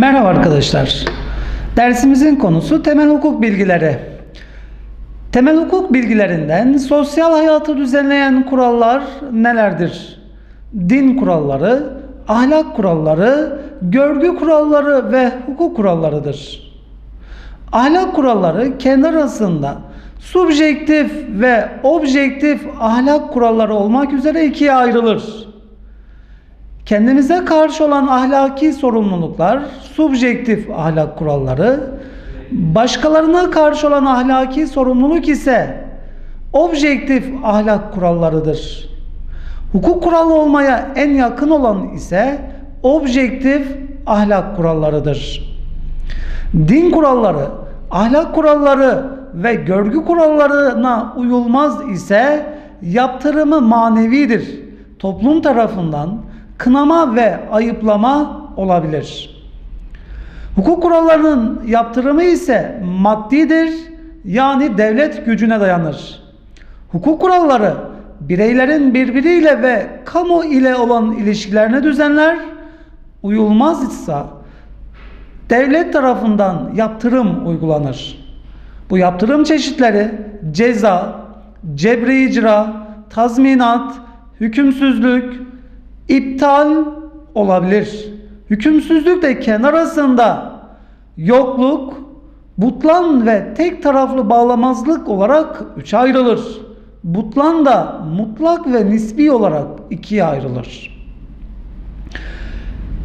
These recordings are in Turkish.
Merhaba arkadaşlar. Dersimizin konusu temel hukuk bilgileri. Temel hukuk bilgilerinden sosyal hayatı düzenleyen kurallar nelerdir? Din kuralları, ahlak kuralları, görgü kuralları ve hukuk kurallarıdır. Ahlak kuralları kendi arasında subjektif ve objektif ahlak kuralları olmak üzere ikiye ayrılır. Kendimize karşı olan ahlaki sorumluluklar, subjektif ahlak kuralları, başkalarına karşı olan ahlaki sorumluluk ise objektif ahlak kurallarıdır. Hukuk kuralı olmaya en yakın olan ise objektif ahlak kurallarıdır. Din kuralları, ahlak kuralları ve görgü kurallarına uyulmaz ise yaptırımı manevidir. Toplum tarafından kınama ve ayıplama olabilir. Hukuk kurallarının yaptırımı ise maddidir yani devlet gücüne dayanır. Hukuk kuralları bireylerin birbiriyle ve kamu ile olan ilişkilerini düzenler, uyulmaz ise devlet tarafından yaptırım uygulanır. Bu yaptırım çeşitleri ceza, cebri icra, tazminat, hükümsüzlük, iptal olabilir. Hükümsüzlük de kenar arasında yokluk, butlan ve tek taraflı bağlamazlık olarak üçe ayrılır. Butlan da mutlak ve nisbi olarak ikiye ayrılır.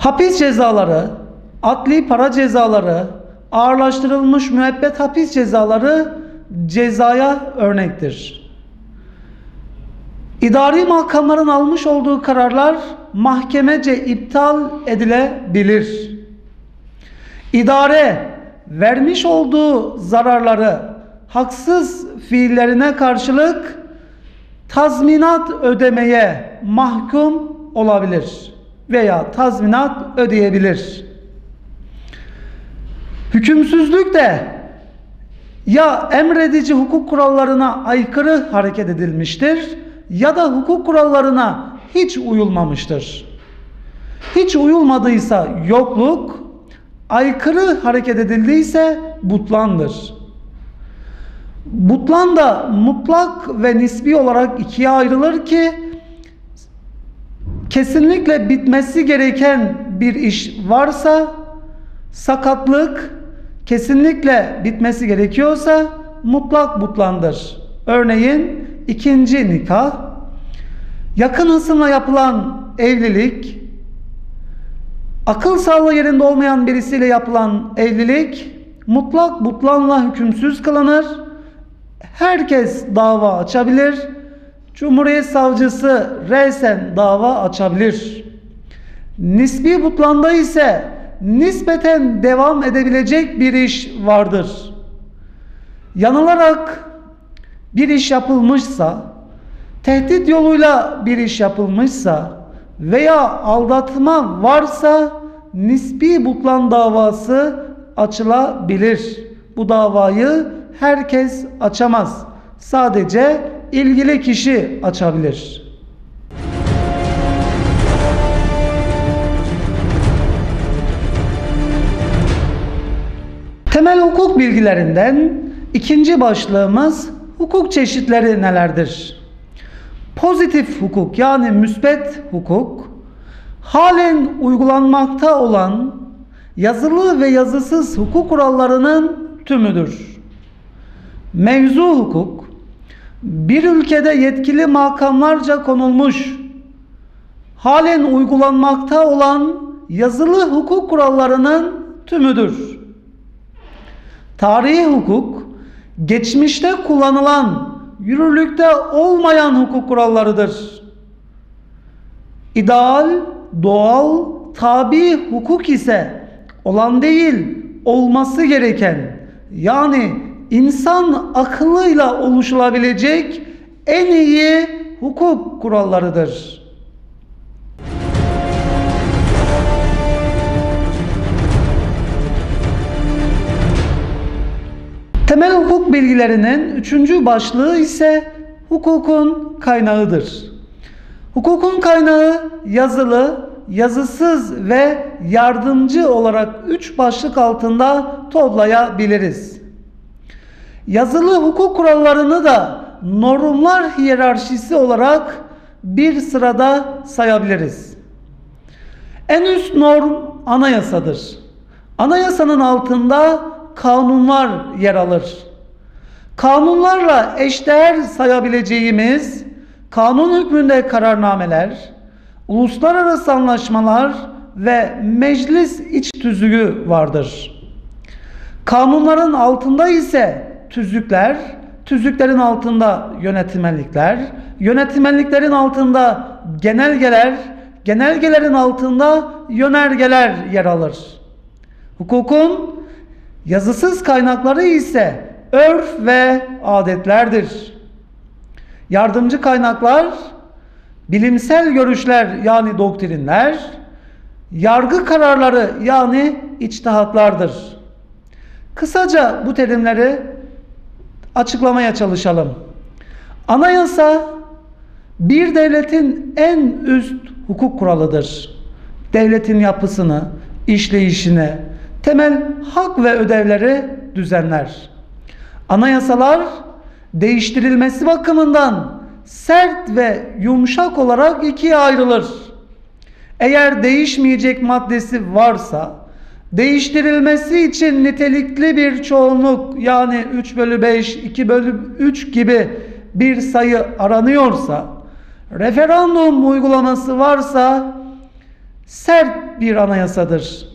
Hapis cezaları, adli para cezaları, ağırlaştırılmış müebbet hapis cezaları cezaya örnektir. İdari makamların almış olduğu kararlar mahkemece iptal edilebilir. İdare vermiş olduğu zararları haksız fiillerine karşılık tazminat ödemeye mahkum olabilir veya tazminat ödeyebilir. Hükümsüzlük de ya emredici hukuk kurallarına aykırı hareket edilmiştir ya da hukuk kurallarına hiç uyulmamıştır. Hiç uyulmadıysa yokluk, aykırı hareket edildiyse butlandır. Butlan da mutlak ve nisbi olarak ikiye ayrılır ki kesinlikle bitmesi gereken bir iş varsa sakatlık kesinlikle bitmesi gerekiyorsa mutlak butlandır. Örneğin ikinci nikah, yakın hısımla yapılan evlilik, akıl sağlığı yerinde olmayan birisiyle yapılan evlilik mutlak butlanla hükümsüz kılınır. Herkes dava açabilir. Cumhuriyet savcısı resen dava açabilir. Nisbi butlanda ise nispeten devam edebilecek bir iş vardır. Yanılarak bir iş yapılmışsa, tehdit yoluyla bir iş yapılmışsa veya aldatma varsa nispi butlan davası açılabilir. Bu davayı herkes açamaz. Sadece ilgili kişi açabilir. Temel hukuk bilgilerinden ikinci başlığımız hukuk çeşitleri nelerdir? Pozitif hukuk yani müsbet hukuk halen uygulanmakta olan yazılı ve yazısız hukuk kurallarının tümüdür. Mevzu hukuk bir ülkede yetkili makamlarca konulmuş halen uygulanmakta olan yazılı hukuk kurallarının tümüdür. Tarihi hukuk geçmişte kullanılan, yürürlükte olmayan hukuk kurallarıdır. İdeal, doğal, tabi hukuk ise olan değil, olması gereken yani insan akıllıyla oluşulabilecek en iyi hukuk kurallarıdır. Temel hukuk bilgilerinin üçüncü başlığı ise hukukun kaynağıdır. Hukukun kaynağı yazılı, yazısız ve yardımcı olarak üç başlık altında toplayabiliriz. Yazılı hukuk kurallarını da normlar hiyerarşisi olarak bir sırada sayabiliriz. En üst norm anayasadır. Anayasanın altında kanunlar yer alır. Kanunlarla eşdeğer sayabileceğimiz kanun hükmünde kararnameler, uluslararası anlaşmalar ve meclis iç tüzüğü vardır. Kanunların altında ise tüzükler, tüzüklerin altında yönetmenlikler, yönetmenliklerin altında genelgeler, genelgelerin altında yönergeler yer alır. Hukukun yazısız kaynakları ise örf ve adetlerdir. Yardımcı kaynaklar bilimsel görüşler yani doktrinler, yargı kararları yani içtihatlardır. Kısaca bu terimleri açıklamaya çalışalım. Anayasa bir devletin en üst hukuk kuralıdır. Devletin yapısını, işleyişini, temel hak ve ödevleri düzenler. Anayasalar değiştirilmesi bakımından sert ve yumuşak olarak ikiye ayrılır. Eğer değişmeyecek maddesi varsa değiştirilmesi için nitelikli bir çoğunluk yani 3 bölü 5, 2 bölü 3 gibi bir sayı aranıyorsa referandum uygulaması varsa sert bir anayasadır.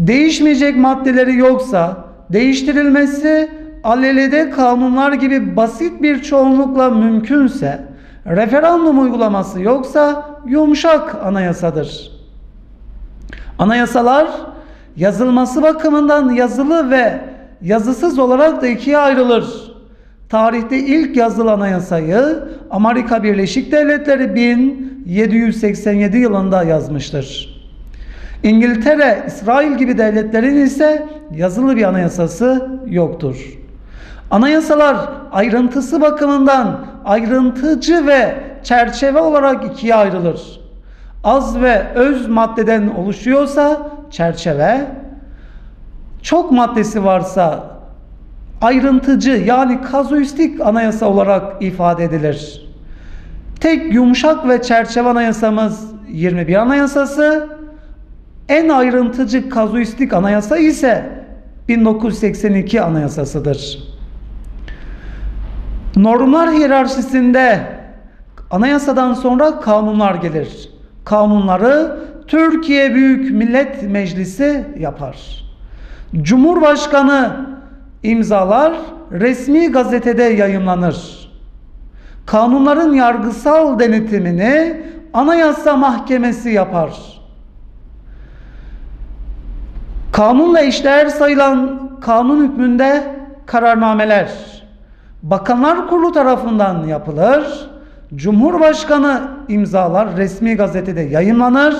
Değişmeyecek maddeleri yoksa değiştirilmesi alelede kanunlar gibi basit bir çoğunlukla mümkünse referandum uygulaması yoksa yumuşak anayasadır. Anayasalar yazılması bakımından yazılı ve yazısız olarak da ikiye ayrılır. Tarihte ilk yazılı anayasayı Amerika Birleşik Devletleri 1787 yılında yazmıştır. İngiltere, İsrail gibi devletlerin ise yazılı bir anayasası yoktur. Anayasalar ayrıntısı bakımından ayrıntıcı ve çerçeve olarak ikiye ayrılır. Az ve öz maddeden oluşuyorsa çerçeve, çok maddesi varsa ayrıntıcı yani kazuistik anayasa olarak ifade edilir. Tek yumuşak ve çerçeve anayasamız 21 anayasası, en ayrıntıcı kazuistik anayasa ise 1982 anayasasıdır. Normlar hiyerarşisinde anayasadan sonra kanunlar gelir. Kanunları Türkiye Büyük Millet Meclisi yapar. Cumhurbaşkanı imzalar, resmi gazetede yayımlanır. Kanunların yargısal denetimini Anayasa Mahkemesi yapar. Kanunla eşdeğer sayılan kanun hükmünde kararnameler Bakanlar Kurulu tarafından yapılır. Cumhurbaşkanı imzalar, resmi gazetede yayınlanır.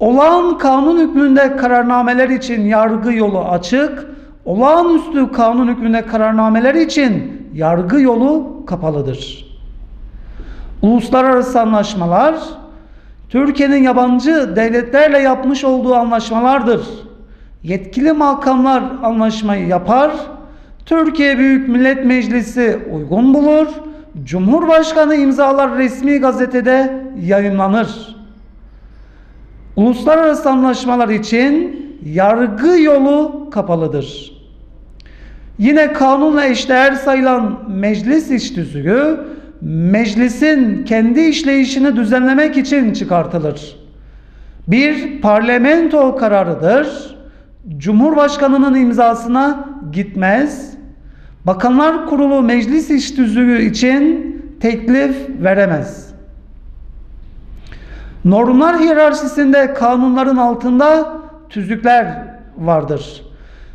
Olağan kanun hükmünde kararnameler için yargı yolu açık, olağanüstü kanun hükmünde kararnameler için yargı yolu kapalıdır. Uluslararası anlaşmalar Türkiye'nin yabancı devletlerle yapmış olduğu anlaşmalardır. Yetkili makamlar anlaşmayı yapar, Türkiye Büyük Millet Meclisi uygun bulur, Cumhurbaşkanı imzalar resmi gazetede yayınlanır. Uluslararası anlaşmalar için yargı yolu kapalıdır. Yine kanunla eşdeğer sayılan meclis iş tüzüğü meclisin kendi işleyişini düzenlemek için çıkartılır. Bir parlamento kararıdır. Cumhurbaşkanının imzasına gitmez. Bakanlar Kurulu meclis iş tüzüğü için teklif veremez. Normlar hiyerarşisinde kanunların altında tüzükler vardır.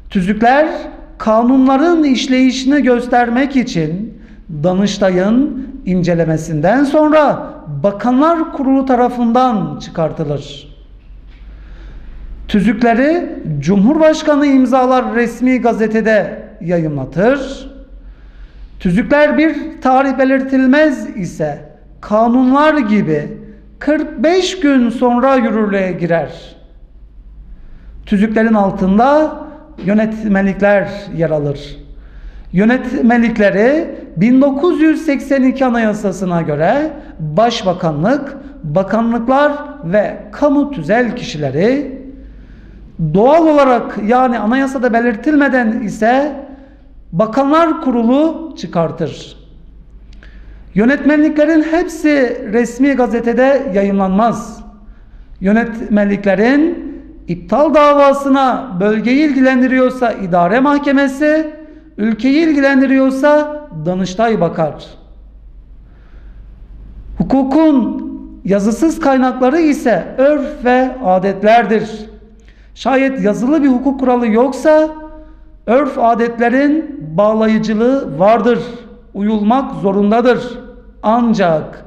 Tüzükler kanunların işleyişini göstermek için Danıştay'ın incelemesinden sonra Bakanlar Kurulu tarafından çıkartılır. Tüzükleri Cumhurbaşkanı imzalar resmi gazetede yayınlatır. Tüzükler bir tarih belirtilmez ise kanunlar gibi 45 gün sonra yürürlüğe girer. Tüzüklerin altında yönetmelikler yer alır. Yönetmelikleri 1982 Anayasasına göre Başbakanlık, bakanlıklar ve kamu tüzel kişileri doğal olarak yani anayasada belirtilmeden ise Bakanlar Kurulu çıkartır. Yönetmenliklerin hepsi resmi gazetede yayınlanmaz. Yönetmenliklerin iptal davasına bölgeyi ilgilendiriyorsa idare mahkemesi, ülkeyi ilgilendiriyorsa Danıştay bakar. Hukukun yazısız kaynakları ise örf ve adetlerdir. Şayet yazılı bir hukuk kuralı yoksa örf adetlerin bağlayıcılığı vardır. Uyulmak zorundadır. Ancak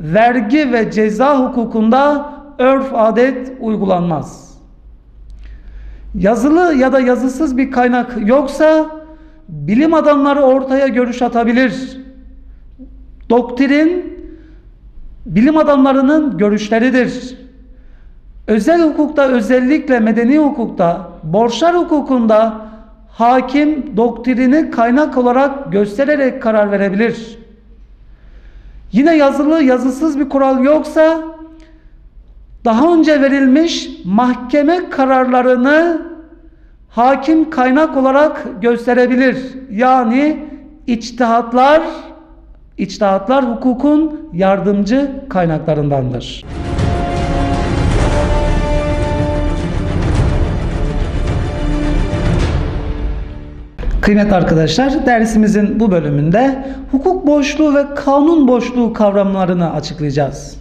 vergi ve ceza hukukunda örf adet uygulanmaz. Yazılı ya da yazısız bir kaynak yoksa bilim adamları ortaya görüş atabilir. Doktrin bilim adamlarının görüşleridir. Özel hukukta özellikle medeni hukukta, borçlar hukukunda hakim doktrini kaynak olarak göstererek karar verebilir. Yine yazılı yazısız bir kural yoksa daha önce verilmiş mahkeme kararlarını hakim kaynak olarak gösterebilir. Yani içtihatlar içtihatlar hukukun yardımcı kaynaklarındandır. Kıymetli arkadaşlar, dersimizin bu bölümünde hukuk boşluğu ve kanun boşluğu kavramlarını açıklayacağız.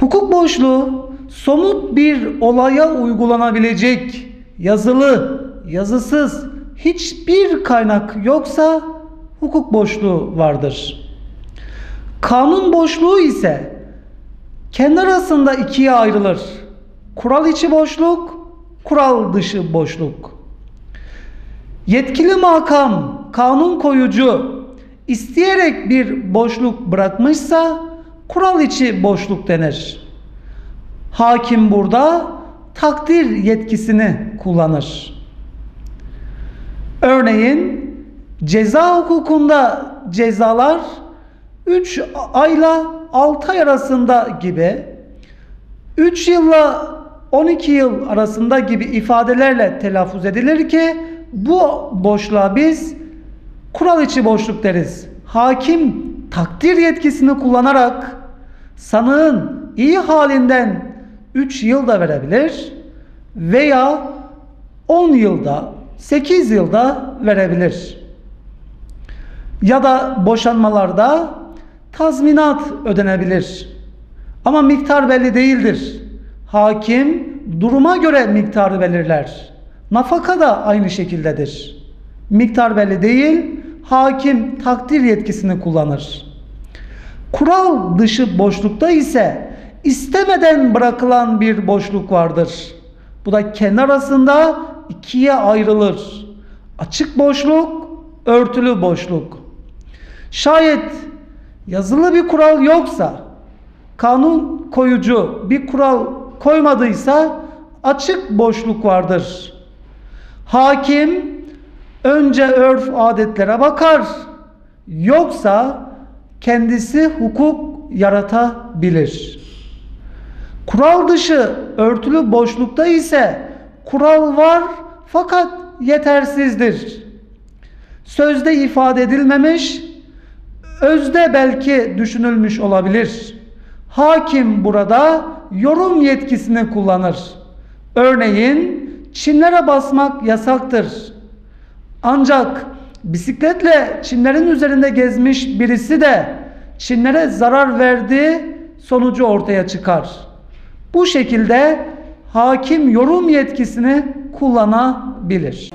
Hukuk boşluğu somut bir olaya uygulanabilecek yazılı, yazısız hiçbir kaynak yoksa hukuk boşluğu vardır. Kanun boşluğu ise kendi arasında ikiye ayrılır. Kural içi boşluk, kural dışı boşluk. Yetkili makam, kanun koyucu isteyerek bir boşluk bırakmışsa kural içi boşluk denir. Hakim burada takdir yetkisini kullanır. Örneğin ceza hukukunda cezalar 3 ayla 6 ay arasında gibi 3 yılla 12 yıl arasında gibi ifadelerle telaffuz edilir ki bu boşluğa biz kural içi boşluk deriz. Hakim takdir yetkisini kullanarak sanığın iyi halinden 3 yıl da verebilir veya 10 yılda 8 yılda verebilir. Ya da boşanmalarda tazminat ödenebilir. Ama miktar belli değildir. Hakim duruma göre miktarı belirler. Nafaka da aynı şekildedir. Miktar belli değil, hakim takdir yetkisini kullanır. Kural dışı boşlukta ise istemeden bırakılan bir boşluk vardır. Bu da kendi arasında ikiye ayrılır. Açık boşluk, örtülü boşluk. Şayet yazılı bir kural yoksa, kanun koyucu bir kural koymadıysa açık boşluk vardır. Hakim önce örf adetlere bakar. Yoksa kendisi hukuk yaratabilir. Kural dışı örtülü boşlukta ise kural var fakat yetersizdir. Sözde ifade edilmemiş, özde belki düşünülmüş olabilir. Hakim burada yorum yetkisini kullanır. Örneğin çimlere basmak yasaktır. Ancak bisikletle çimlerin üzerinde gezmiş birisi de çimlere zarar verdiği sonucu ortaya çıkar. Bu şekilde hakim yorum yetkisini kullanabilir.